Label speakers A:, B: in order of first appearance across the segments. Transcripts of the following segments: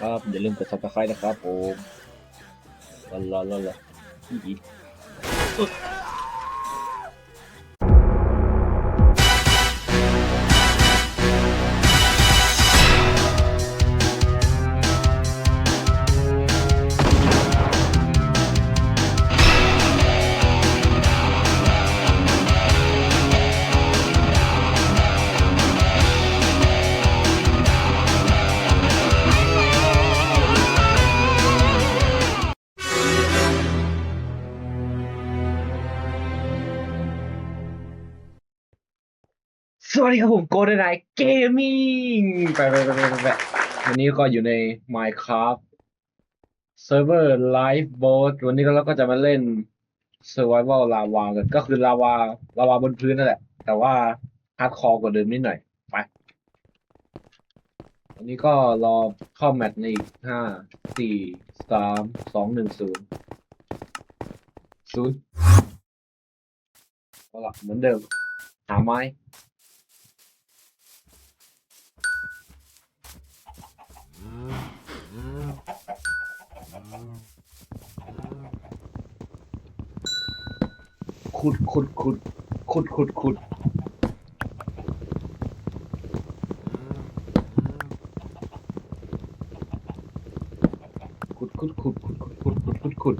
A: ครับ อย่าลืมกด subscribe นะครับผมลาลาลาลาอี วัสดีครับผมโกดนไนเกมมิ่งไปไปไปไปไปวันนี้ก็อยู่ใน Minecraft Server Live Boat วันนี้เราก็จะมาเล่น Survival Lava กัน ก็คือลาวาลาวาบนพื้นนั่นแหละ แต่ว่าฮาร์ดคอร์กว่าเดิมนิดหน่อย ไป วันนี้ก็รอเข้าแมตช์ในอีกห้าสี่สามสองหนึ่งศูนย์ศูนย์เอาละเหมือนเดิมหาไม้ ขุดขุดขุดขุดขุดขุดขุดขุดขุดขุดขุดขุดขุดขุดขุด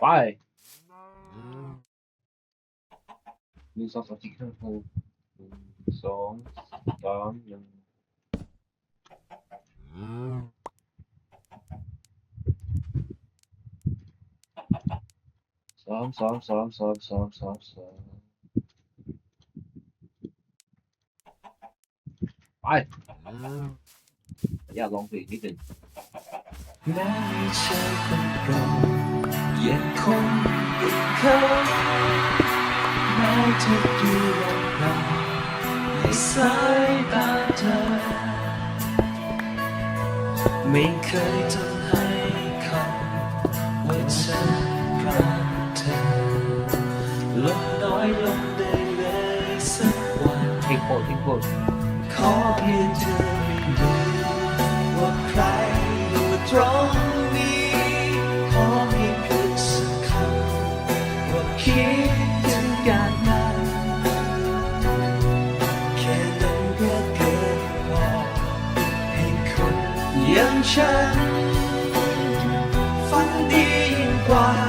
A: ไปหนึ่ง สองสามสี่ห้าหกหนึ่งสองสามหนึ่งสองสองสองสองสองสองสองไปอยากลองเพลงนิดหนึ่ง
B: แม้ไม่ใช่คนเก่ายังคงเป็นเขา แม้จะดูลำบากในสายตาเธอ ไม่เคยทำให้คำว่าฉันรักเธอลดน้อยลงได้เลยสักวัน
A: เพลงโปรดเพลงโปรด
B: ขอเพียงเธอ ฉัน ฝันดียิ่งกว่า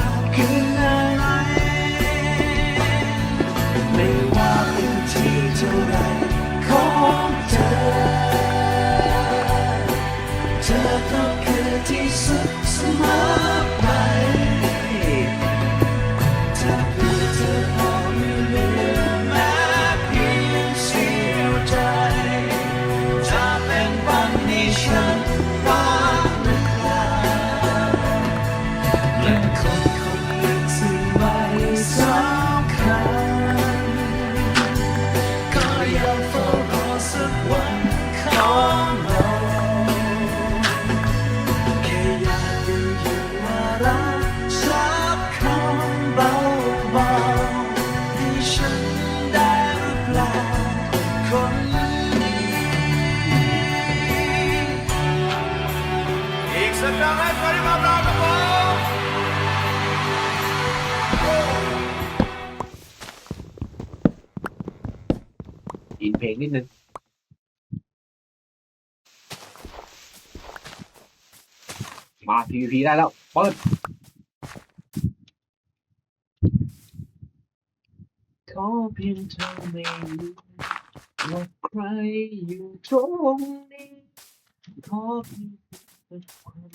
B: เพลงนิดนึ
C: งมา
A: PVP ได้แล้ว เปิด ขอเพียงเธอไม่รู้ว่าใครอยู่ตรงนี้ขอเพียงเธอคน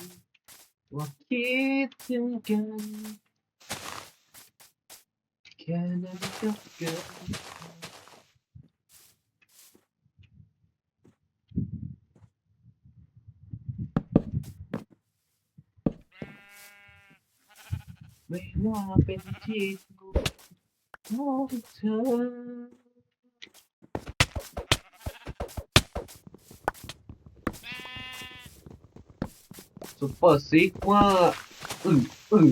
A: ว่าคิดถึงกัน แค่นั้นก็เกิน ไม่ว่าเป็นที่ของเธอซุปเปอร์ซิกว่าอืออือ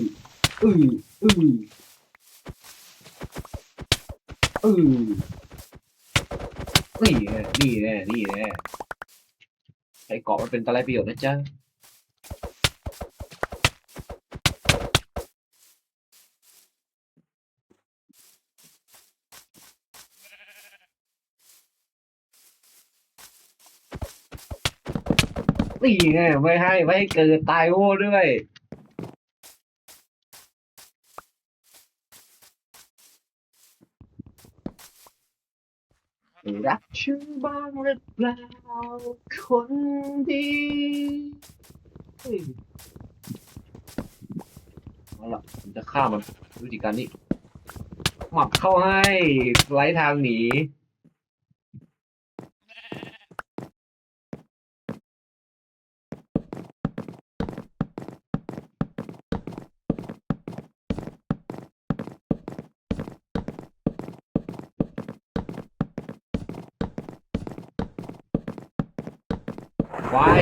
A: อืออือเออนี่แน่นี่แน่นี่แน่ใช้เกาะมันเป็นตะไลประโยชน์นะจ๊ะ นี่ไงไม่ให้ไม่ให้เกิดตายโง่ด้วยรักฉันบ้างหรือเปล่าคนดีเฮ้ยเอาล่ะผมจะฆ่ามันวิธีการนี้หมับเข้าให้ไร้ทางหนี ไว้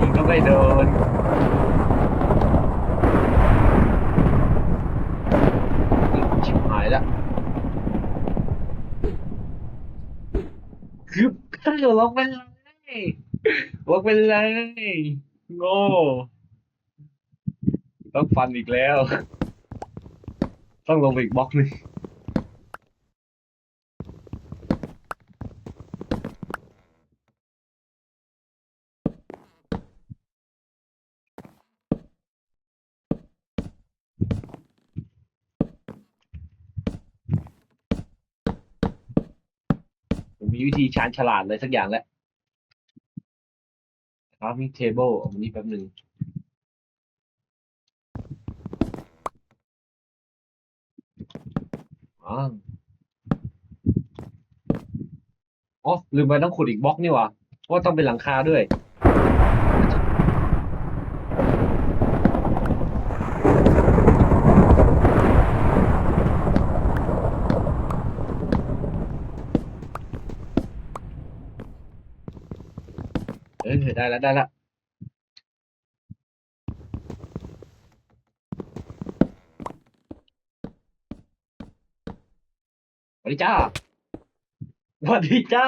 A: ยิงก็ไม่โดนชิบหายแล้วคือข้าลงไปเลยลงไปเลยโง่ต้องฟันอีกแล้ว ต้องลงไปอีกบล็อกหนึง วิธีชาญฉลาดเลยสักอย่างแล้วครับมีเทเบิลอันนี้แป๊บหนึ่งอ๋อลืมไปต้องขุดอีกบล็อกนี่หว่าเพราะว่าต้องเป็นหลังคาด้วย ได้แล้วได้แล้วสวัสดีจ้าสวัสดีจ้า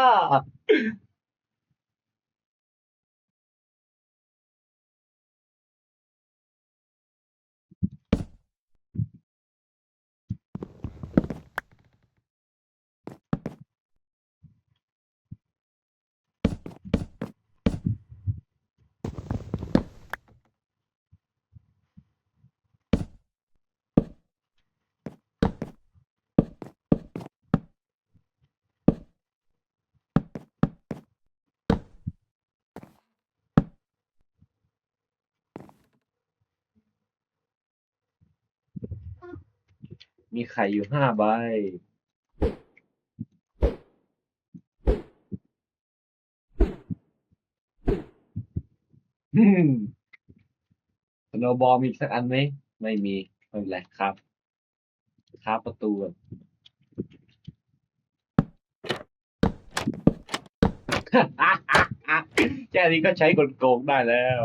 A: มีไข่อยู่ห้าใบ สโนบอลมีอีกสักอันไหม ไม่มี ไม่เป็นไรครับ ครับประตูก่อนแค่นี้ก็ใช้กลโกงได้แล้ว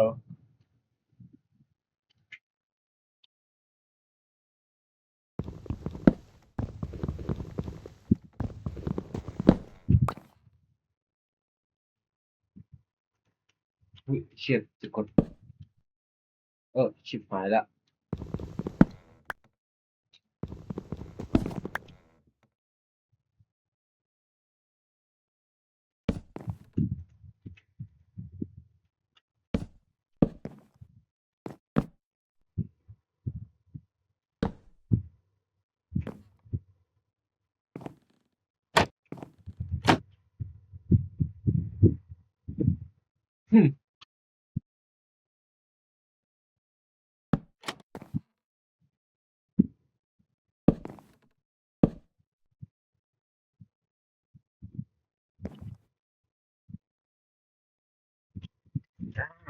A: อุ๊ยเชียดจะกด เออชิบหายละ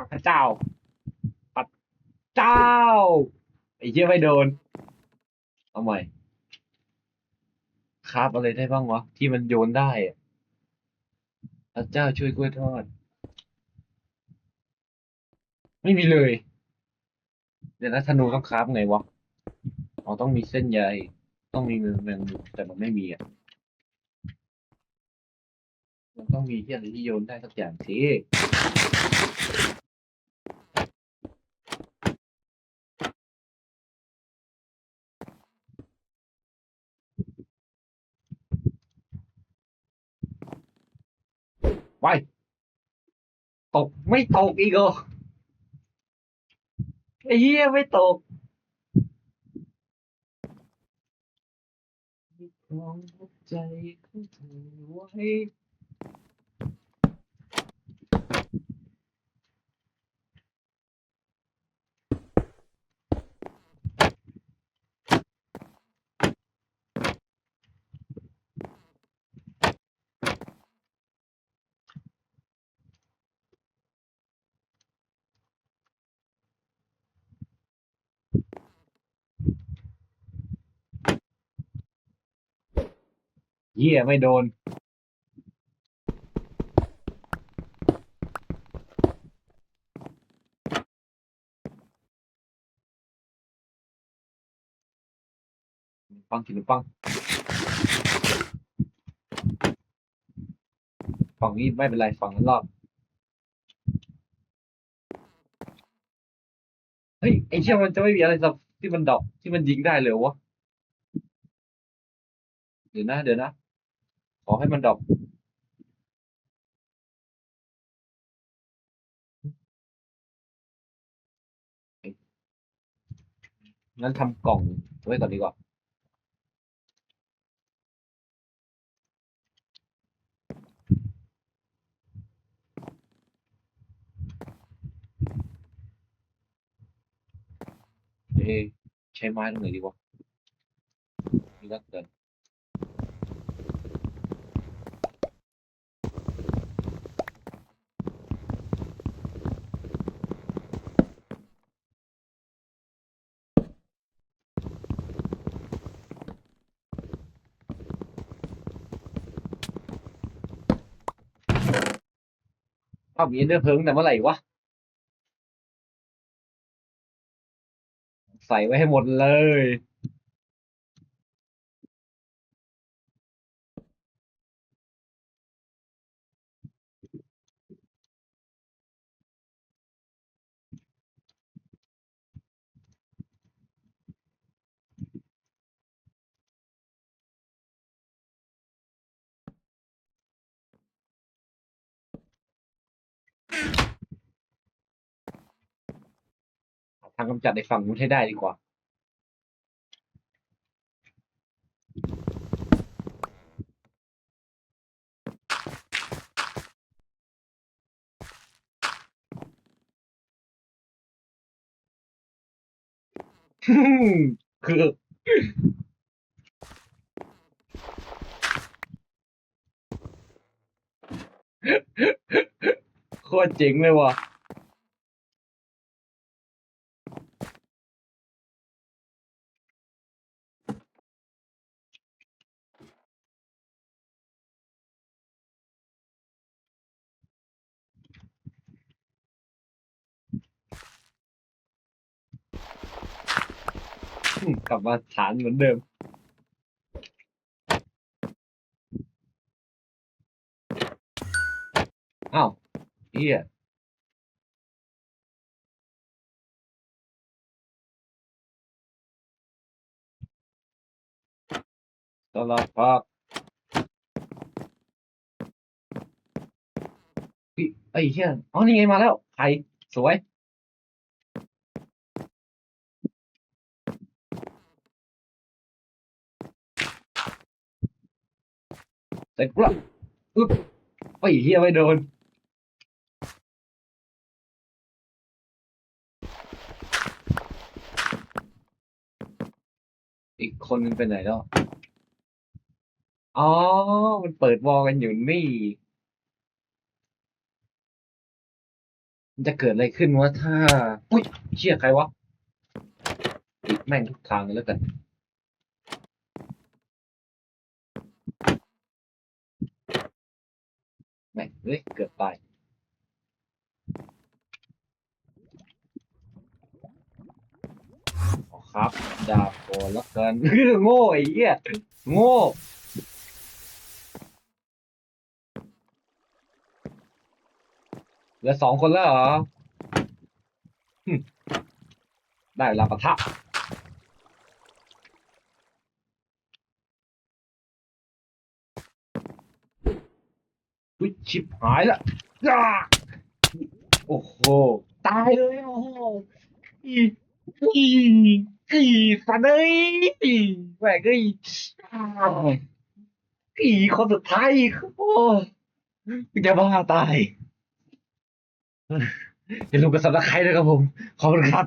A: พระเจ้าพระเจ้าไอ้เหี้ยไม่โดนเอาใหม่คราบอะไรได้บ้างวะ ที่มันโยนได้พระเจ้าช่วยกล้วยทอด ไม่มีเลย เดี๋ยวนะธนูต้องคราบไงวะอ๋อต้องมีเส้นใยต้องมีแมงมุมแต่มันไม่มีอะมันต้องมีที่อะไรที่โยนได้สักอย่างสิ ไปตกไม่ตกอีกเหรอไอ้เหี้ยไม่ตกครองใจของเธอไว้ เหี้ยไม่โดน ปังกินปังฝั่งนี้ไม่เป็นไรฝั่งนั้นรอดเฮ้ยไอเชี่ยมันจะไม่มีอะไรสักที่มันดอกที่มันยิงได้เลยวะเดี๋ยวนะเดี๋ยวนะ ขอให้มันดรอกงั้นทำกล่องไว้ก่อนดีกว่าเอ๊ะใช้ไม้ตรงไหนดีวะนี่ก็เกิน อ้ามีเอนเดอร์เพิงแต่เมื่อไหร่วะ ใส่ไว้ให้หมดเลย ทางกำจัดในฝั่งนู้นให้ได้ดีกว่า คือ โคตรเจ๋งเลยว่ะ กลับมาฐานเหมือนเดิม อ้าวเฮียสลับพักอุ๊ยไอ้เชี่ยอ๋อนี่ไงมาแล้ว ไข่สวย เสร็จกูละอึ๊บไอ้เหี้ยไม่โดนอีกคนนึงไปไหนแล้ว อ๋อ มันเปิดวอลกันอยู่นี่ มันจะเกิดอะไรขึ้นวะถ้า อุ้ยเชี่ยใครวะปิดแม่งทุกทางเลยแล้วกัน แม่งเฮ้ย เกือบตายครับดาบโกล้วเกินโง่ไอ้เหี้ยโง่เหลือสองคนแล้วเหรอได้เวลาปะทะ วิชิบหายละโอ้โห ตายเลยโอ้โหอีอีอีสันเอ้ยแหวกเอ้ยอ้าวอีคนสุดท้ายอีกโอ้กูจะบ้าตายอย่าลืมกดซับสไครต์ด้วยครับผม ขอบคุณครับ